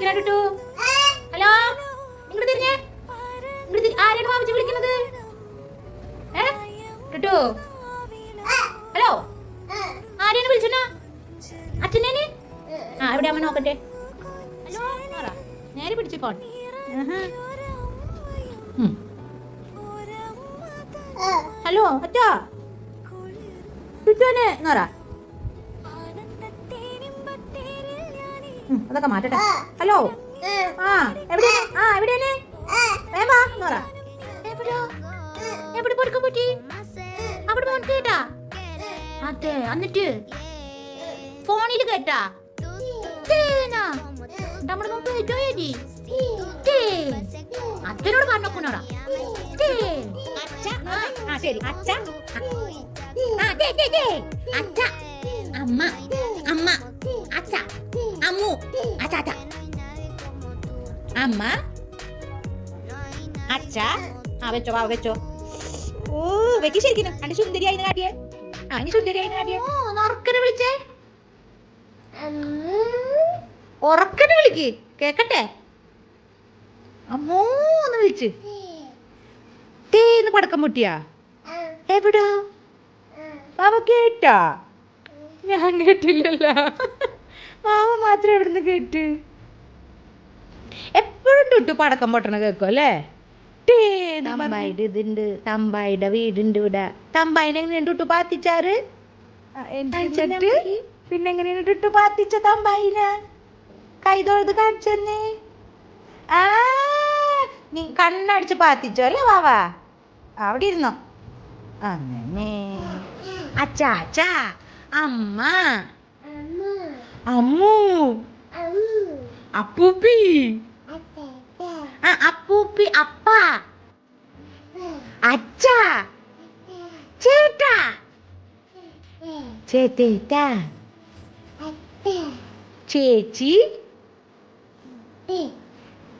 വിളിക്കണ ടുട്ടു? ഹലോ? ഇങ്ങോട്ട് തിരിഞ്ഞേ. ഇങ്ങോട്ട് ആരാണ് മാമിച്ച് വിളിക്കുന്നത്? ഏ? ഹലോ? ആരെയാണ് വിളിച്ചനാ അച്ഛനേന്? ആ എവിടെ അമ്മ നോക്കട്ടെ. ഹലോ? നേരെ പിടിച്ചു ഫോൺ. ഹലോ അച്ഛാ ടുട്ടുവിന് നോറ അതൊക്കെ മാറ്റട്ടെ. ഹലോ. ആ എവിടെ ആ എവിടെയാണ്? വേമാ നോറ എവിടെയോ എവിടെ? കൊടുക്കാൻ പറ്റി? അവിടെ മോൻ കേട്ടാ? അതെ എന്നിട്ട്? ഫോണിൽ കേട്ടാ? നമ്മുടെ മുമ്പ് കേട്ടോ ഏടി അച്ഛനോട് ആ ശരി. അച്ഛ. അമ്മ. അമ്മ? അച്ഛ? ആ വെച്ചോ വാ വെച്ചോ. ഓ വെക്ക് ശരിക്കും അന്റെ സുന്ദരിയായി കാട്ടിയേ. ആ ഇനി സുന്ദരിയായി കാട്ടിയേ. ഉറക്കനെ വിളിച്ചേ. ഉറക്കനെ വിളിക്ക്. കേക്കട്ടെ? അമ്മോ എന്ന് വിളിച്ച്. തേന്ന് പടക്കം മുട്ടിയാ എവിടാ? മാമ കേട്ടാ? ഞാൻ കേട്ടില്ലല്ലോ. മാമ മാത്രം എവിടുന്ന് കേട്ട്? തൊട്ട് പടക്കം പൊട്ടണ കേൾക്കും അല്ലേ? തമ്പായിടെ ഇതുണ്ട് തമ്പായിടെ വീടുണ്ട് ഇവിടെ. തമ്പായിനെ എങ്ങനെയാണ് തൊട്ട് പാത്തിച്ചാറ്? പിന്നെ എങ്ങനെയാണ് തൊട്ട് പാത്തിച്ച തമ്പായിനെ? കൈ തൊഴുത് കാണിച്ചെന്നേ ആ നീ കണ്ണടിച്ച് പാത്തിച്ചോ അല്ലേ വാവാ? അവിടെ ഇരുന്നോ? അങ്ങനെ. അച്ഛാ അച്ഛാ അമ്മ. അമ്മു. അപ്പൂപ്പി. ആ അപ്പൂപ്പി അപ്പ. അച്ഛ. ചേട്ടാ. ചേത്തേട്ടാ ചേച്ചി.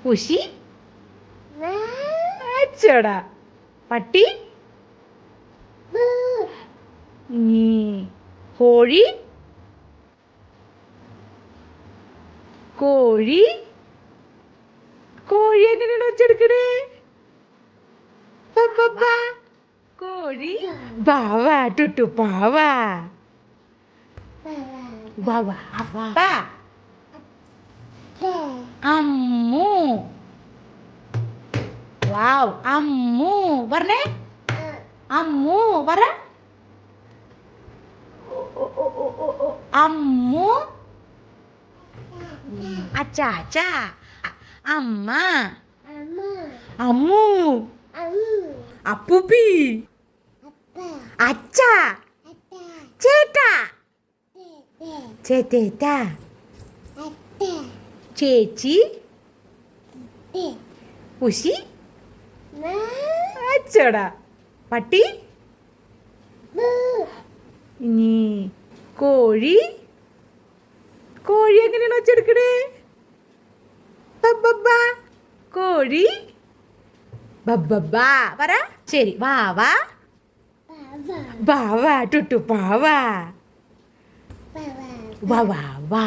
കുശി. അച്ചടാ. പട്ടി. കോഴി. കോഴി. കോഴി എങ്ങനെയാണ് വെച്ചെടുക്കണേ? ബബ്ബബ്ബ. കോഴി? ബാവ ടുട്ടു പാവ ബാവ അപ്പ അമ്മു. വാവ് അമ്മു. പറഞ്ഞേ. അമ്മു പറ. ഓ, ഓ, ഓ, ഓ, ഓ. അമ്മു അച്ഛ അച്ഛ അമ്മ. അമ്മു. അപ്പൂപ്പി. അച്ഛ. ചേട്ടാ. ചേത്തേട്ടാ ചേച്ചി. ഉഷി അച്ചടാ. പട്ടി. ഇനി കോഴി. കോഴി എങ്ങനെയാണ് വെച്ചെടുക്കണേ ബബ്ബബ്ബ. കോഴി ബബ്ബബ്ബ. പറ ശരി വാവ വാവ ടുട്ടു പാവ വാ വാ വാ